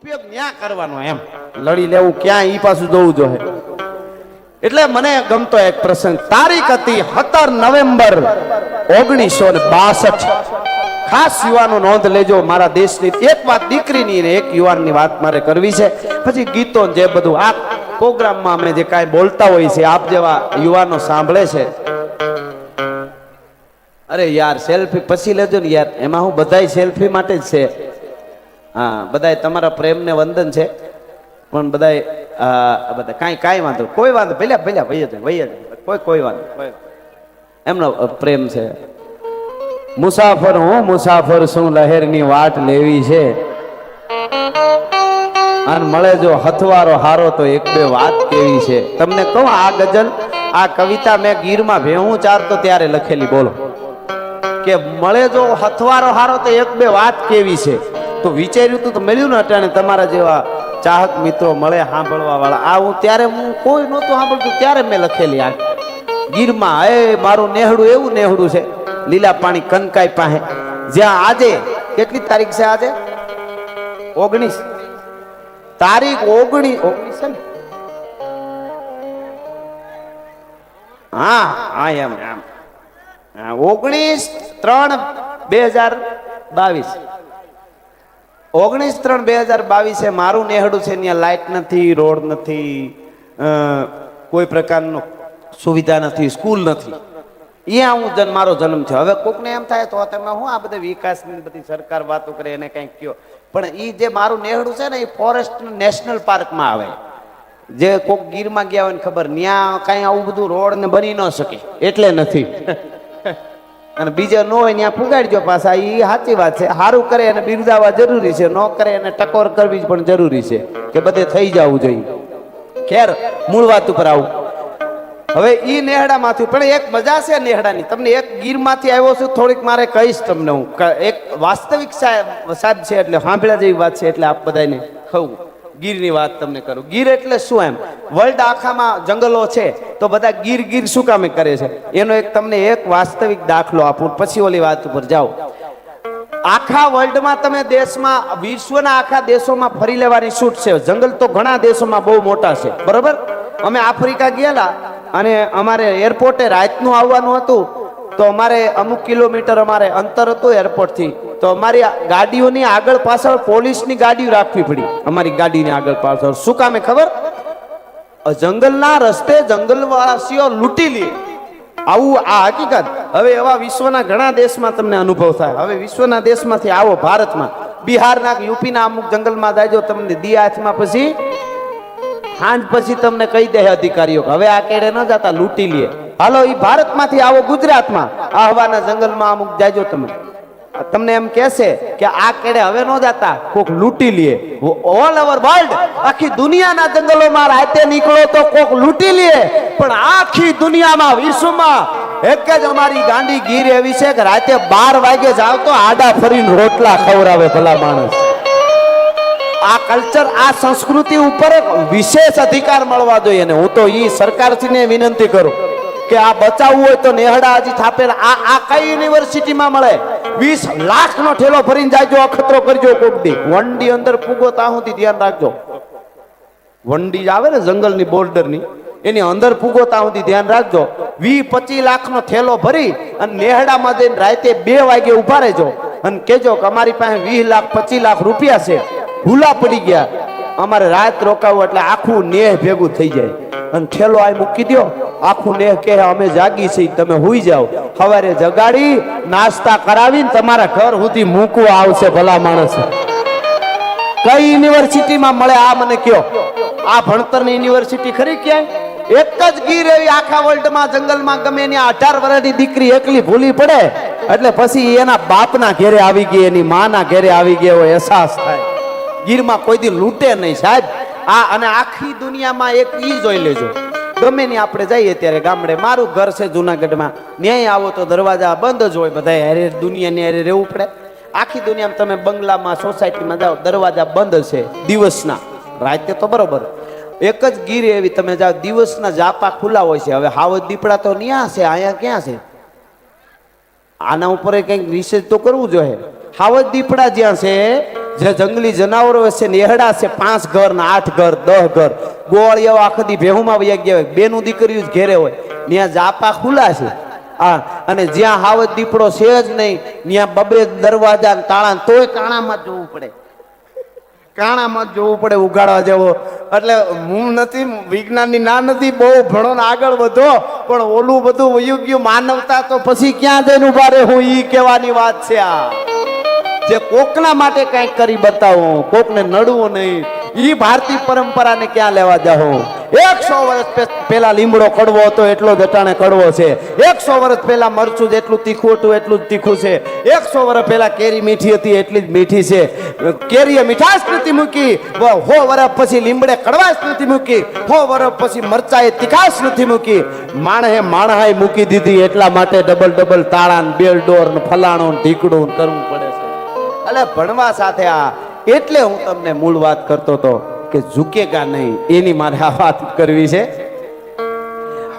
ઉપયોગ ન્યા કરવાનો એમ. લડી લેવું ક્યાં, ઈ પાછું જોવું જોઈએ એટલે મને ગમતો એક પ્રસંગ. તારીખ હતી સત્તર નવેમ્બર ઓગણીસો ને બાસઠ. ખાસ યુવાનો નોંધ લેજો, મારા દેશની એક વાત દીકરીની ને એક યુવાનની વાત મારે કરવી છે. પછી ગીતો જે બધું, આ પ્રોગ્રામમાં અમે જે કાંઈ બોલતા હોય છે આપ જેવા યુવાનો સાંભળે છે. અરે યાર, સેલ્ફી, પછી લેજો ને યાર. એમાં હું બધાય સેલ્ફી માટે જ છે. હા બધાય તમારા પ્રેમને વંદન છે. પણ બધાય બધા કાંઈ કાંઈ વાંધો કોઈ વાંધો ભલ્યા ભલ્યા ભાઈ જ ભાઈ જ કોઈ કોઈ વાંધો એમનો પ્રેમ છે. મુસાફર હું મુસાફર શું લહેરની વાટ લેવી છે? અને મળે જો હથવારો હારો તો એક બે વાત કેવી છે? તમને કહું આ ગઝલ આ કવિતા મેં ગીરમાં ભેહું ચારતો ત્યારે લખેલી બોલો. કે મળે જો હથવારો હારો તો એક બે વાત કેવી છે? તો વિચાર્યું તું મળ્યું ને અટાણે તમારા જેવા ચાહક મિત્રો મળે સાંભળવા વાળા આ હું ત્યારે હું કોઈ નહોતું સાંભળતું ત્યારે મેં લખેલી આ ગીરમાં એ મારું નેહડું એવું નેહડું છે લીલા પાણી કનકાઈ પાસે. જ્યાં આજે કેટલી તારીખ છે આજે? ઓગણીસ. તારીખ ઓગણીસ ઓગણીસ છે ને? હા હા એમ એમ. હા, ઓગણીસ ત્રણ બે હજાર બાવીસ. ઓગણીસ ત્રણ બે હજાર બાવીસે મારું નેહડું છે ત્યાં લાઇટ નથી, રોડ નથી કોઈ પ્રકારનો સુવિધા નથી, સ્કૂલ નથી. અહીંયા હું જન, મારો જન્મ થયો. હવે કોકને એમ થાય તો તમે હું આ બધા વિકાસની બધી સરકાર વાતો કરે, એને કંઈક કયો. પણ એ જે મારું નેહડું છે ને એ ફોરેસ્ટ નેશનલ પાર્કમાં આવે. જે કોક ગીરમાં ગયા હોય ને ખબર ત્યાં કાંઈ આવું બધું રોડ ને બની ન શકે. એટલે નથી. અને બીજા ન હોય ત્યાં પુગાડજો પાછા. એ સાચી વાત છે. સારું કરે અને બિરદાવવા જરૂરી છે. ન કરે એને ટકોર કરવી પણ જરૂરી છે કે બધે થઈ જવું જોઈએ. ખેર, મૂળ વાત ઉપર આવું. હવે ઈ નેહડામાંથી, પણ એક મજા છે નેહડાની. તમને એક ગીરમાંથી આવ્યો છું, થોડીક મારે કહીશ તમને હું. એક વાસ્તવિક સાહેબ સાહેબ છે એટલે સાંભળ્યા જેવી વાત છે એટલે આપ બધાને કહું. ગીરની વાત તમને કરું. ગીર એટલે શું એમ? વર્લ્ડ આખામાં જંગલો છે, તો બધા ગીર ગીર શું કામે કરે છે? એનો એક તમને એક વાસ્તવિક દાખલો આપું, પછી ઓલી વાત ઉપર જાઓ. આખા વર્લ્ડમાં તમે દેશમાં, વિશ્વના આખા દેશોમાં ફરી લેવાની છૂટ છે. જંગલ તો ઘણા દેશોમાં બહુ મોટા છે. બરોબર? અમે આફ્રિકા ગયેલા અને અમારે એરપોર્ટે રાતનું આવવાનું હતું. તો અમારે અમુક કિલોમીટર અમારે અંતર હતું એરપોર્ટથી તો અમારી ગાડીઓની આગળ પાછળ પોલીસની ગાડીઓ રાખવી પડી. અમારી ગાડીની આગળ પાછળ. શું કામે ખબર? જંગલના રસ્તે જંગલવાસીઓ લૂંટી લે. આવું આ હકીકત. હવે એવા વિશ્વના ઘણા દેશમાં તમને અનુભવ થાય. હવે વિશ્વના દેશમાંથી આવો ભારતમાં. બિહારના યુપીના અમુક જંગલમાં જાયજો તમને દિયા પછી, હાંજ પછી તમને કહી દે અધિકારીઓ હવે આ કેડે ન જતા, લૂંટી લે. હાલો એ ભારતમાંથી આવો ગુજરાતમાં. આહવાના જંગલમાં અમુક જાયજો તમે. તમને એમ કહેશે કે આ કેડે હવે ન જાતા, કોક લૂંટી લે. ઓલ ઓવર વર્લ્ડ આખી દુનિયાના જંગલોમાં રાતે નીકળો તો કોક લૂંટી લે. પણ આખી દુનિયામાં, વિશ્વમાં, એક જ અમારી ગાંડી ગીર એવી છે કે રાતે બાર વાગે જાવ તો આડા ફરીને રોટલા ખવડાવે ભલા માણસ. આ કલ્ચર આ સંસ્કૃતિ ઉપર એક વિશેષ અધિકાર મળવા જોઈએ ને હું તો ઈ સરકારશ્રીને વિનંતી કરું. કે આ બચાવવું હોય તો નેહડા હજી થાપેલા આ આ કઈ યુનિવર્સિટીમાં મળે? વીસ લાખ નો ઠેલો ભરીને જાજો, અખતરો કરજો કોક દી વંડી અંદર પૂગો ત્યાં સુધી ધ્યાન રાખજો. વંડી આવે ને જંગલની બોર્ડરની. એની અંદર પૂગો ત્યાં સુધી ધ્યાન રાખજો. વી પચીસ લાખનો થેલો ભરી અને નેહડામાં જઈને રાતે બે વાગે ઊભા રહેજો. અને કેજો કે અમારી પાસે વીસ લાખ પચીસ લાખ રૂપિયા છે. ભૂલા પડી ગયા. અમારે રાત રોકાવું એટલે આખું નેહ ભેગું થઈ જાય. અને થેલો આ મૂકી દો આખું નેહ કે અમે જાગી છીએ, તમે હુઈ જાઓ. સવારે જગાડી, નાસ્તા કરાવીને તમારા ઘર સુધી મૂકવા આવશે ભલા માણસ. કઈ યુનિવર્સિટીમાં મળે આ મને કયો? આ ભણતરની યુનિવર્સિટી ખરી ક્યાંય? એક જ ગીર એવી આખા વર્લ્ડમાં જંગલમાં ગમે એની અઢાર વર્ષની દીકરી એકલી ભૂલી પડે. એટલે પછી એના બાપના ઘેરે આવી ગઈ, એની માના ઘેરે આવી ગયો એવો અહેસાસ થાય. ગીરમાં કોઈ દી લૂંટે નહીં સાહેબ. આ અને આખી દુનિયામાં એક ઈ જોઈ લેજો. ગમે ને આપણે જઈએ ત્યારે ગામડે, મારું ઘર છે જુનાગઢમાં. ન્યાય આવો તો દરવાજા બંધ જ હોય બધા હારે દુનિયાની હારે રહેવું પડે. આખી દુનિયામાં તમે બંગલામાં સોસાયટીમાં જાઓ, દરવાજા બંધ છે દિવસના. રાતે તો બરોબર. એક જ ગીર એવી, તમે જાઓ, દિવસના જાપા ખુલ્લા હોય છે. હવે હાવજ દીપડા તો ન્યા છે, અહીંયા ક્યાં છે? આના ઉપર કંઈક રિસર્ચ તો કરવું જોઈએ. હાવજ દીપડા જ્યાં છે જે જંગલી જનાવરો છે નેહડા છે, પાંચ ઘર ને આઠ ઘર, દહ ઘર. ગોળીઓ આખી દી ભેહુમાં વૈયા ગયા હોય. બેનું દીકરીઓ ઘેરે હોય. ત્યાં જાપા ખુલ્લા છે. આ અને જ્યાં હાવ દીપડો છે જ નહીં ત્યાં બબે દરવાજા તાળા તોય કાણામાં જોવું પડે. કાણામાં જોવું પડે ઉગાડવા જેવો. એટલે હું નથી, વિજ્ઞાનની ના નથી, બહુ ભણો ને આગળ વધો, પણ ઓલું બધું વયું ગયું માનવતા, તો પછી ક્યાં જઈને ઊભા રહે? હું ઈ કહેવાની વાત છે આ. જે કોકના માટે કંઈક કરી બતાવો, કોકને નડવું નહીં. ઈ ભારતીય પરંપરાને ક્યાં લેવા જાઓ એકસો વર્ષ પહેલા લીમડો કડવો હતો, એટલો જ કડવો છે. એકસો વર્ષ પહેલા મરચું જેટલું તીખું હતું, એટલું જ તીખું છે. એકસો વર્ષ પહેલા કેરી મીઠી હતી, એટલી જ મીઠી છે. કેરીએ મીઠાશ નથી મૂકી હો વર્ષ પછી લીમડે કડવાશ નથી મૂકી, હો વર્ષ પછી મરચાએ તીખાશ નથી મૂકી. માણહે માણહાએ મૂકી દીધી, એટલા માટે ડબલ ડબલ તાળા બેલ ડોર ને ફલાણો ઢીકડું કરવું પડે. એટલે ભણવા સાથે આ. એટલે હું તમને મૂળ વાત કરતો હતો કે ઝુકેગા નહીં. એની મારે આ વાત કરવી છે.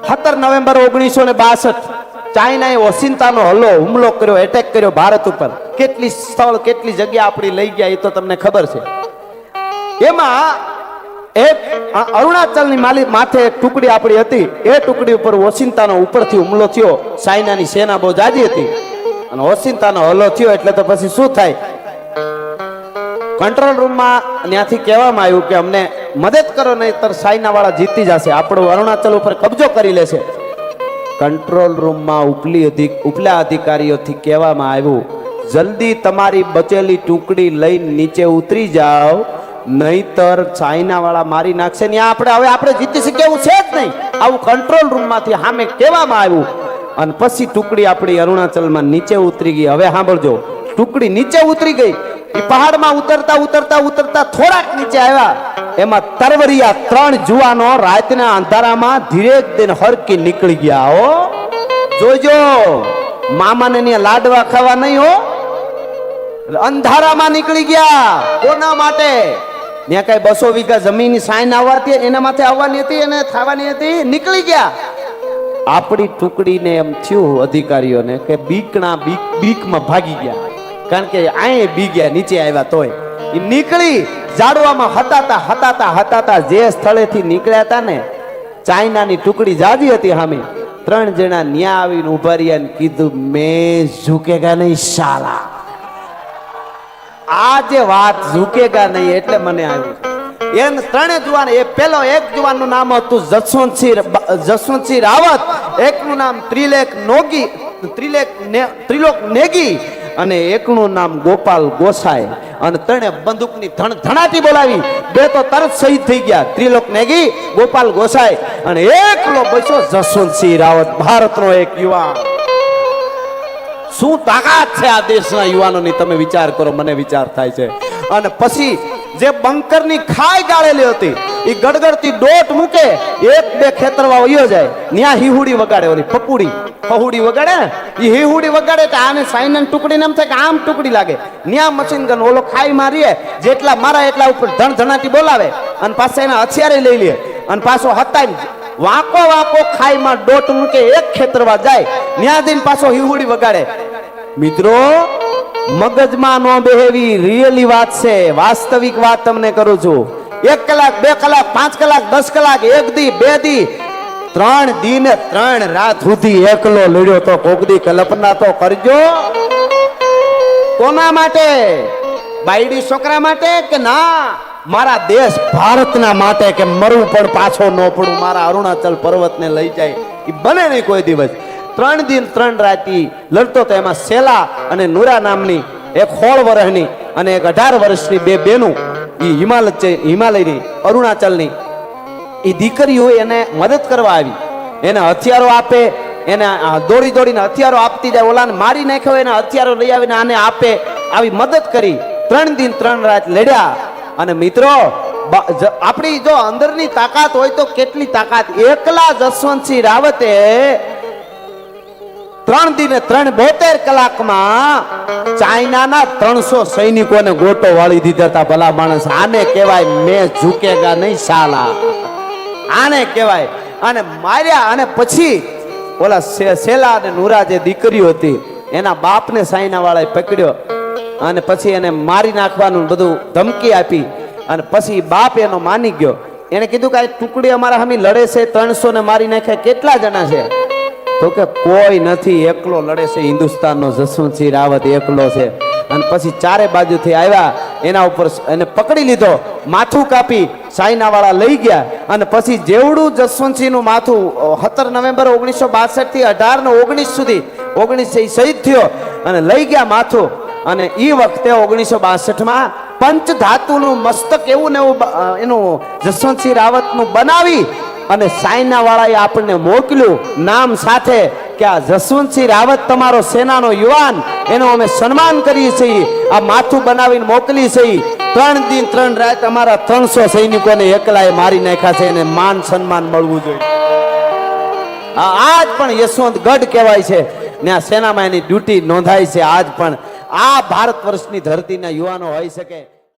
સત્તર નવેમ્બર ઓગણીસો ને બાસઠ, ચાઇનાએ ઓસિંતાનો હલ્લો, હુમલો કર્યો એટેક કર્યો ભારત ઉપર. કેટલી સ્થળ, કેટલી જગ્યા આપણી લઈ ગયા એ તો તમને ખબર છે. એમાં એક અરુણાચલની માલી, માથે એક ટુકડી આપણી હતી. એ ટુકડી ઉપર ઓસિંતાનો ઉપરથી હુમલો થયો. ચાઇનાની સેના બહુ જાજી હતી. અને ઓસિંતાનો હલ્લો થયો એટલે તો પછી શું થાય? કંટ્રોલ રૂમમાં ત્યાંથી કહેવામાં આવ્યું કે અમને મદદ કરો, નહીતર સાઈના વાળા જીતી જશે. આપણું અરુણાચલ ઉપર કબજો કરી લેશે. કંટ્રોલ રૂમમાં ઉપલી અધિક, ઉપલા અધિકારીઓથી કહેવામાં આવ્યું, જલ્દી તમારી બચેલી ટુકડી લઈને નીચે ઉતરી જાઓ, નહીતર ચાઇના વાળા મારી નાખશે. ને આપણે, હવે આપણે જીતી શકીએ એવું છે જ નહીં. આવું કંટ્રોલ રૂમમાંથી સામે કહેવામાં આવ્યું. અને પછી ટુકડી આપણી અરુણાચલમાં નીચે ઉતરી ગઈ. હવે સાંભળજો, ટુકડી નીચે ઉતરી ગઈ. એ પહાડમાં ઉતરતા ઉતરતા ઉતરતા થોડાક નીચે આવ્યા. એમાં તરવરિયા ત્રણ જુવાનો રાતના અંધારામાં ધીરે દિન હરકી નીકળી ગયા હો. જોજો, મામાને ત્યાં લાડવા ખાવા નહીં હો. અંધારામાં નીકળી ગયા કોના માટે? ત્યાં કઈ બસો વીઘા જમીન સાઈન આવવાથી, એના માથે આવવાની હતી અને થવાની હતી, નીકળી ગયા. આપણી ટુકડીને એમ થયું અધિકારીઓને કે બીકના બીક, બીકમાં ભાગી ગયા. કારણ કે આએ બી ગયા નીચે આવ્યા તોય. એ નીકળી જાડવામાં હતાતા હતાતા હતાતા જે સ્થળેથી નીકળ્યા હતા ને, ચાઇનાની ટુકડી જાજી હતી સામે ત્રણ જણા ન્યા આવીને ઊભા રહ્યા કીધું, મેં ઝૂકેગા નહીં, શાલા. આ જે વાત ઝૂકેગા નહીં એટલે મને આવ્યું એમ ત્રણે જુવાન, એ પેલો એક જુવાનનું નામ હતું જસવંતસિંહ જસવંતસિંહ રાવત. એકનું નામ ત્રિલેખ નોગી, ત્રિલેખ ત્રિલોક નેગી. અને એકનું નામ ગોપાલ ગોસાઈ. અને તેણે બંદૂકની ધણ ધણાટી બોલાવી. બે તો તરત શહીદ થઈ ગયા. ત્રિલોક નેગી, ગોપાલ ગોસાઈ અને એકલો બચ્યો જસવંતસિંહ રાવત, ભારતનો એક યુવાન. શું તાકાત છે આ દેશના યુવાનોની, તમે વિચાર કરો, મને વિચાર થાય છે. અને પછી જે બંકરની ખાઈ ગાળેલી હતી એ ગડગડતી ડોટ મૂકે, એક બે ખેતરવા વયો જાય, ન્યા હિહુડી વગાડે ઓલી પપુડી પહુડી વગાડે? એ હિહુડી વગાડે તો આને સાઈનન ટુકડી એમ થાય કે આમ ટુકડી લાગે. ન્યા મશીન ગન ઓલો ખાઈ મારીએ, જેટલા મારા એટલા ઉપર ધણ ધણાટી બોલાવે, અને પાછા એના હથિયારે લઈ લે. અને પાછો હતાઈ વાંકો વાંકો ખાઈમાં ડોટ મૂકે, એક ખેતરવા જાય, ન્યા જઈને પાછો હિહુડી વગાડે. મિત્રો મગજમાં નો બેહેવી રિયલી વાત છે. વાસ્તવિક વાત તમને કરું છું. એક કલાક, બે કલાક, પાંચ કલાક, દસ કલાક, એક દી, બે દી, ત્રણ દિન ત્રણ રાત સુધી એકલો લડ્યો તો કોક દી કલ્પના તો કરજો. કોના માટે? બાયડી છોકરા માટે કે ના? મારા દેશ ભારતના માટે કે મરવું પણ પાછો ન પડું. મારા અરુણાચલ પર્વતને લઈ જાય. એ બને નહીં કોઈ દિવસ. ત્રણ દિન ત્રણ રાતી લડતો તો એમાં સેલા અને નુરા નામની એક સોળ વર્ષની અને એક અઢાર વર્ષની બે બેનું એ હિમાલય હિમાલયની, અરુણાચલની. એ દીકરીઓ એને મદદ કરવા આવી. એને હથિયારો આપે, એને દોડી દોડીને હથિયારો આપતી જાય, ઓલાને મારી નાખ્યો, એને હથિયારો લઈ આવીને આને આપે, આવી મદદ કરી. ત્રણ દિન ત્રણ રાત લડ્યા. અને મિત્રો આપણી જો અંદરની તાકાત હોય તો કેટલી તાકાત? એકલા જસવંતસિંહ રાવતે ત્રણ દિને ત્રણ બોતેર કલાકમાં ચાઇનાના ત્રણસો સૈનિકોને ગોટો વાળી દીધા હતા ભલા માણસ. આને કહેવાય મેં ઝૂકેગા નહીં સાલા. આને કહેવાય. અને માર્યા અને પછી ઓલા સેલા અને નુરા જે દીકરીઓ હતી. એના બાપને સાઈના વાળાએ પકડ્યો અને પછી એને મારી નાખવાનું બધું ધમકી આપી. અને પછી બાપ એનો માની ગયો. એને કીધું કે આ ટુકડી અમારા સામે લડે છે, ત્રણસો ને મારી નાખ્યા. કેટલા જણા છે? તો કે કોઈ નથી, એકલો લડે છે હિન્દુસ્તાનનો જસવંતસિંહ રાવત એકલો છે. અને પછી ચારે બાજુથી આવ્યા, એના ઉપર એને પકડી લીધો, માથું કાપી, સાયનાવાળા લઈ ગયા. અને પછી જેવડું જસવંતસિંહનું માથું સત્તર નવેમ્બર ઓગણીસો બાસઠથી અઢાર ને ઓગણીસ સુધી, ઓગણીસ એ શહીદ થયો. અને લઈ ગયા માથું. અને એ વખતે ઓગણીસો બાસઠમાં પંચ ધાતુનું મસ્તક એવું ને એવું એનું જસવંતસિંહ રાવતનું બનાવી અને સાયના વાળાએ આપણને મોકલ્યું નામ સાથે કે આ જસવંતસિંહ રાવત તમારો સેનાનો યુવાન, એનું અમે સન્માન કરીએ છીએ. આ માથું બનાવીને મોકલી છીએ ત્રણ દિન, ત્રણ રાત અમારા ત્રણસો સૈનિકોને એકલાએ મારી નાખ્યા છે એને માન સન્માન મળવું જોઈએ. આજ પણ યશવંત ગઢ કહેવાય છે. ને આ સેનામાં એની ડ્યુટી નોંધાય છે. આજ પણ આ ભારત વર્ષની ધરતીના યુવાનો હોઈ શકે.